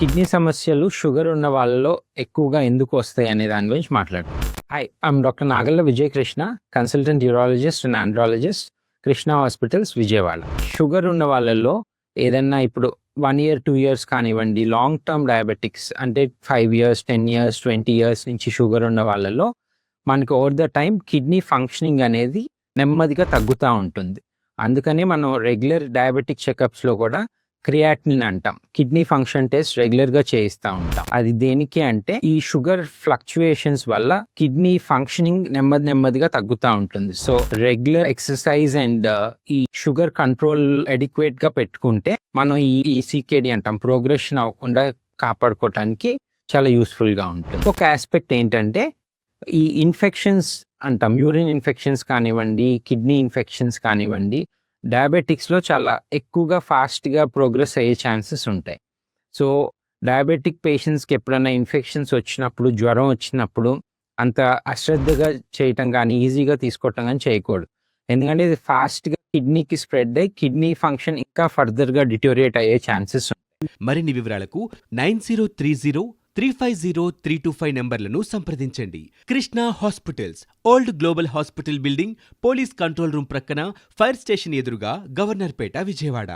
Kidney సమస్యలు sugar ఉన్న వాళ్ళలో ఎక్కువగా ఎందుకు వస్తాయి అనే దాని గురించి మాట్లాడు. Hi I'm doctor Nagalla Vijayakrishna consultant urologist and andrologist Krishna hospitals Vijayawada sugar ఉన్న వాళ్ళల్లో ఏదన్నా ఇప్పుడు వన్ ఇయర్ టూ ఇయర్స్ కానివ్వండి లాంగ్ టర్మ్ డయాబెటిక్స్ అంటే five years ten years twenty years నుంచి షుగర్ ఉన్న వాళ్ళలో మనకు over the time kidney functioning అనేది నెమ్మదిగా తగ్గుతూ ఉంటుంది. అందుకనే మనం రెగ్యులర్ డయాబెటిక్ చెకప్స్లో కూడా క్రియాటిన్ అంటాం. కిడ్నీ ఫంక్షన్ టెస్ట్ రెగ్యులర్గా చేయిస్తూ ఉంటాం. అది దేనికి అంటే ఈ షుగర్ ఫ్లక్చుయేషన్స్ వల్ల కిడ్నీ ఫంక్షనింగ్ నెమ్మది నెమ్మదిగా తగ్గుతూ ఉంటుంది. సో రెగ్యులర్ ఎక్సర్సైజ్ అండ్ ఈ షుగర్ కంట్రోల్ ఎడిక్వేట్గా పెట్టుకుంటే మనం ఈ ఈసీకేడి అంటాం. ప్రోగ్రెషన్ అవ్వకుండా కాపాడుకోవటానికి చాలా యూస్ఫుల్గా ఉంటుంది. ఒక ఆస్పెక్ట్ ఏంటంటే ఈ ఇన్ఫెక్షన్స్ అంటాం. యూరిన్ ఇన్ఫెక్షన్స్ కానివ్వండి కిడ్నీ ఇన్ఫెక్షన్స్ కానివ్వండి డయాబెటిక్స్లో చాలా ఎక్కువగా ఫాస్ట్గా ప్రోగ్రెస్ అయ్యే ఛాన్సెస్ ఉంటాయి. సో డయాబెటిక్ పేషెంట్స్కి ఎప్పుడైనా ఇన్ఫెక్షన్స్ వచ్చినప్పుడు జ్వరం వచ్చినప్పుడు అంత అశ్రద్ధగా చేయటం కానీ ఈజీగా తీసుకోవటం కానీ చేయకూడదు. ఎందుకంటే ఇది ఫాస్ట్గా కిడ్నీకి స్ప్రెడ్ అయ్యి కిడ్నీ ఫంక్షన్ ఇంకా ఫర్దర్గా డిటోరియేట్ అయ్యే ఛాన్సెస్ ఉంటాయి. మరిన్ని వివరాలకు nine zero three zero three five zero three two five నెంబర్లను సంప్రదించండి. Krishna hospitals old global hospital building police control room ప్రక్కన ఫైర్ స్టేషన్ ఎదురుగా గవర్నర్పేట విజయవాడ.